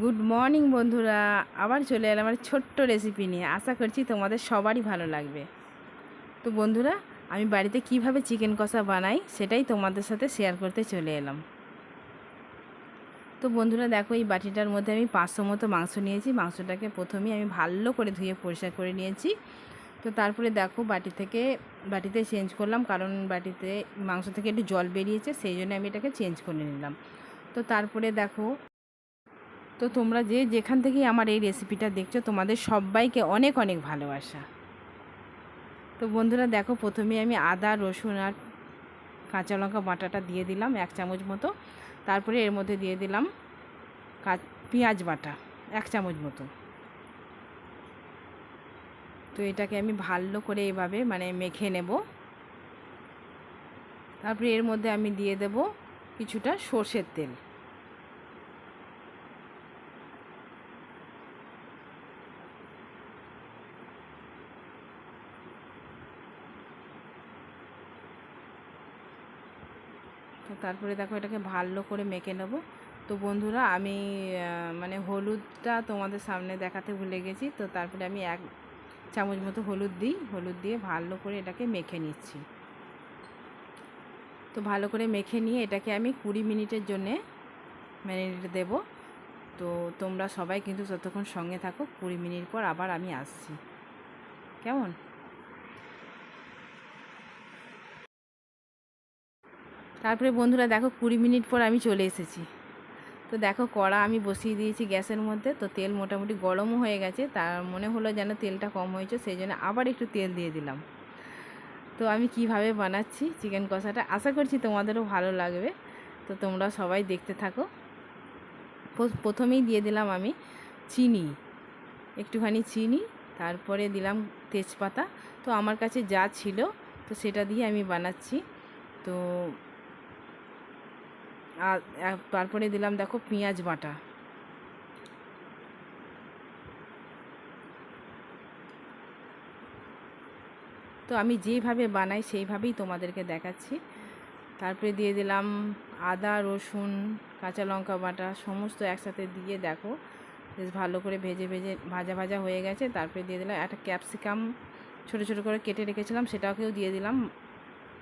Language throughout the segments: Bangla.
গুড মর্নিং বন্ধুরা। আবার চলে এলাম আমার ছোট্ট রেসিপি নিয়ে। আশা করছি তোমাদের সবারই ভালো লাগবে। তো বন্ধুরা, আমি বাড়িতে কীভাবে চিকেন কষা বানাই সেটাই তোমাদের সাথে শেয়ার করতে চলে এলাম। তো বন্ধুরা, দেখো, এই বাটিটার মধ্যে আমি পাঁচশো মতো মাংস নিয়েছি। মাংসটাকে প্রথমেই আমি ভালো করে ধুয়ে পরিষ্কার করে নিয়েছি। তো তারপরে দেখো, বাটি থেকে, বাটিতে চেঞ্জ করলাম, কারণ বাটিতে মাংস থেকে একটু জল বেরিয়েছে, সেই জন্য আমি এটাকে চেঞ্জ করে নিলাম। তো তারপরে দেখো তো তোমরা যে যেখান থেকেই আমার এই রেসিপিটা দেখছ, তোমাদের সবাইকে অনেক অনেক ভালোবাসা। তো বন্ধুরা দেখো প্রথমে আমি আদা, রসুন আর কাঁচা লঙ্কা বাটাটা দিয়ে দিলাম এক চামচ মতো। তারপরে এর মধ্যে দিয়ে দিলাম পেঁয়াজ বাটা এক চামচ মতো। তো এটাকে আমি ভালো করে এভাবে মানে মেখে নেব। তারপরে এর মধ্যে আমি দিয়ে দেব কিছুটা সর্ষের তেল। তো তারপরে দেখো এটাকে ভালো করে মেখে নেব। তো বন্ধুরা, আমি মানে হলুদটা তোমাদের সামনে দেখাতে ভুলে গেছি। তো তারপরে আমি এক চামচ মতো হলুদ দিই। হলুদ দিয়ে ভালো করে এটাকে মেখে নিচ্ছি। তো ভালো করে মেখে নিয়ে এটাকে আমি কুড়ি মিনিটের জন্যে ম্যারিনেট দেব। তো তোমরা সবাই কিন্তু যতক্ষণ সঙ্গে থাকো, কুড়ি মিনিট পর আবার আমি আসছি। কেমন? তারপরে বন্ধুরা দেখো কুড়ি মিনিট পর আমি চলে এসেছি। তো দেখো কড়া আমি বসিয়ে দিয়েছি গ্যাসের মধ্যে, তো তেল মোটামুটি গরমও হয়ে গেছে, তার মনে হলো যেন তেলটা কম হয়েছে, সেই জন্য আবার একটু তেল দিয়ে দিলাম। তো আমি কীভাবে বানাচ্ছি চিকেন কষাটা, আশা করছি তোমাদেরও ভালো লাগবে। তো তোমরা সবাই দেখতে থাকো। প্রথমেই দিয়ে দিলাম আমি চিনি, একটুখানি চিনি, তারপরে দিলাম তেজপাতা। তো আমার কাছে যা ছিল, তো সেটা দিয়ে আমি বানাচ্ছি। তো আর তারপরে দিলাম দেখো পেঁয়াজ বাটা। তো আমি যেভাবে বানাই সেইভাবেই তোমাদেরকে দেখাচ্ছি। তারপরে দিয়ে দিলাম আদা, রসুন, কাঁচা লঙ্কা বাটা, সমস্ত একসাথে দিয়ে দেখো। বেশ ভালো করে ভেজে ভেজে ভাজা ভাজা হয়ে গেছে। তারপরে দিয়ে দিলাম একটা ক্যাপসিকাম ছোটো ছোটো করে কেটে রেখেছিলাম, সেটাকেও দিয়ে দিলাম।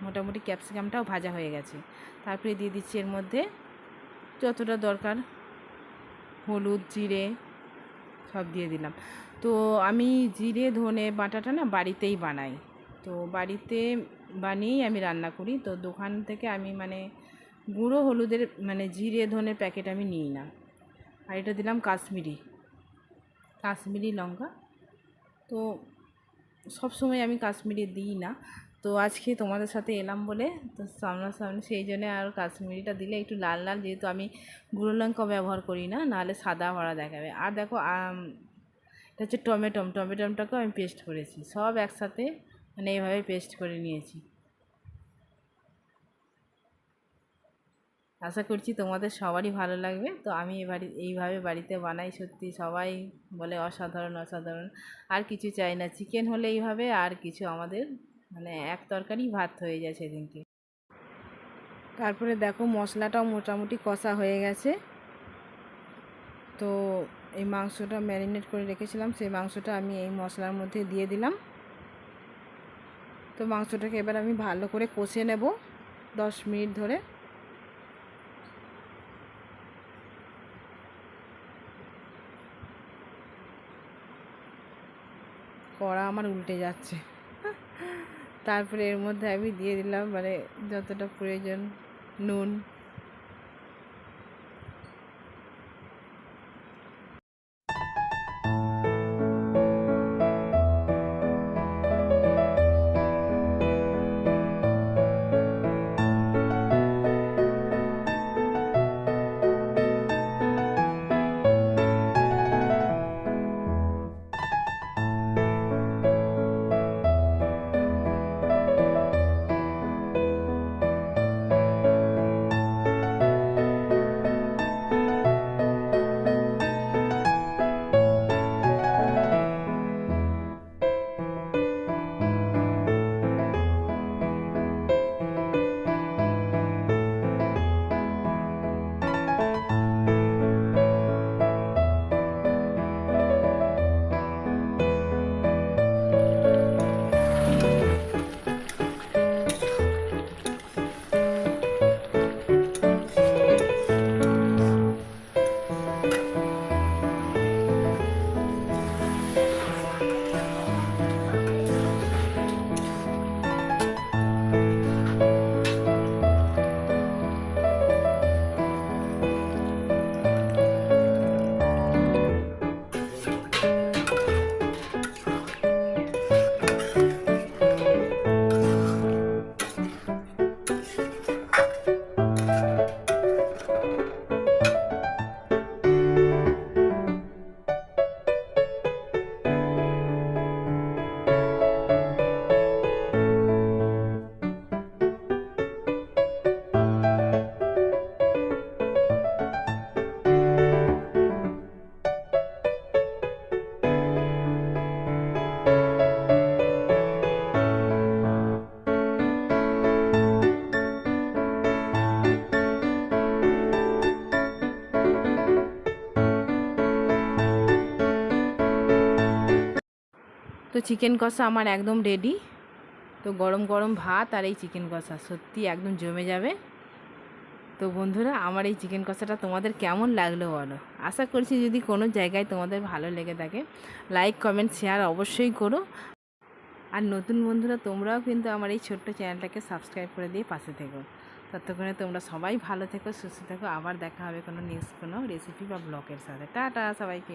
মোটামুটি ক্যাপসিকামটাও ভাজা হয়ে গেছে। তারপরে দিয়ে দিচ্ছি এর মধ্যে যতটা দরকার হলুদ, জিরে সব দিয়ে দিলাম। তো আমি জিরে, ধনে, বাটাটা না বাড়িতেই বানাই। তো বাড়িতে বানিয়েই আমি রান্না করি। তো দোকান থেকে আমি মানে গুঁড়ো হলুদের মানে জিরে ধনের প্যাকেট আমি নিই না। আর এটা দিলাম কাশ্মীরি কাশ্মীরি লঙ্কা। তো সবসময় আমি কাশ্মীরি দিই না। তো আজকে তোমাদের সাথে এলাম বলে, তো সামনাসামনি সেই জন্যে আর কাশ্মীরিটা দিলে একটু লাল লাল, যেহেতু আমি গুঁড়ো লঙ্কা ব্যবহার করি না, নাহলে সাদা ভরা দেখাবে। আর দেখো এটা হচ্ছে টমেটম, টমেটমটাকেও আমি পেস্ট করেছি, সব একসাথে মানে এইভাবে পেস্ট করে নিয়েছি। আশা করছি তোমাদের সবারই ভালো লাগবে, তো আমি এবারে এইভাবে বাড়িতে বানাই সত্যি, সবাই বলে অসাধারণ অসাধারণ, আর কিছু চাই না, চিকেন হলে এইভাবে, আর কিছু আমাদের মানে এক তরকারি ভাত হয়ে যায় সেদিনকে। তারপরে দেখো মশলাটাও মোটামুটি কষা হয়ে গেছে। তো এই মাংসটা ম্যারিনেট করে রেখেছিলাম, সেই মাংসটা আমি এই মশলার মধ্যে দিয়ে দিলাম। তো মাংসটাকে এবার আমি ভালো করে কষে নেব দশ মিনিট ধরে। কড়া আমার উল্টে যাচ্ছে। তারপরে এর মধ্যে আমি দিয়ে দিলাম মানে যতটা প্রয়োজন নুন। তো চিকেন কষা আমার একদম রেডি তো গরম গরম ভাত আর এই চিকেন কষা, সত্যি একদম জমে যাবে। তো বন্ধুরা, আমার এই চিকেন কষাটা তোমাদের কেমন লাগল বলো? আশা করছি যদি কোনো জায়গায় তোমাদের ভালো লেগে থাকে লাইক কমেন্ট শেয়ার অবশ্যই করো। আর নতুন বন্ধুরা, তোমরাও কিন্তু আমার এই ছোট্ট চ্যানেলটাকে সাবস্ক্রাইব করে দিয়ে পাশে থেকো। ততক্ষণে তোমরা সবাই ভালো থেকো, সুস্থ থেকো। আবার দেখা হবে কোনো নিউজ কোনো রেসিপি বা ব্লগের সাথে। টাটা সবাইকে।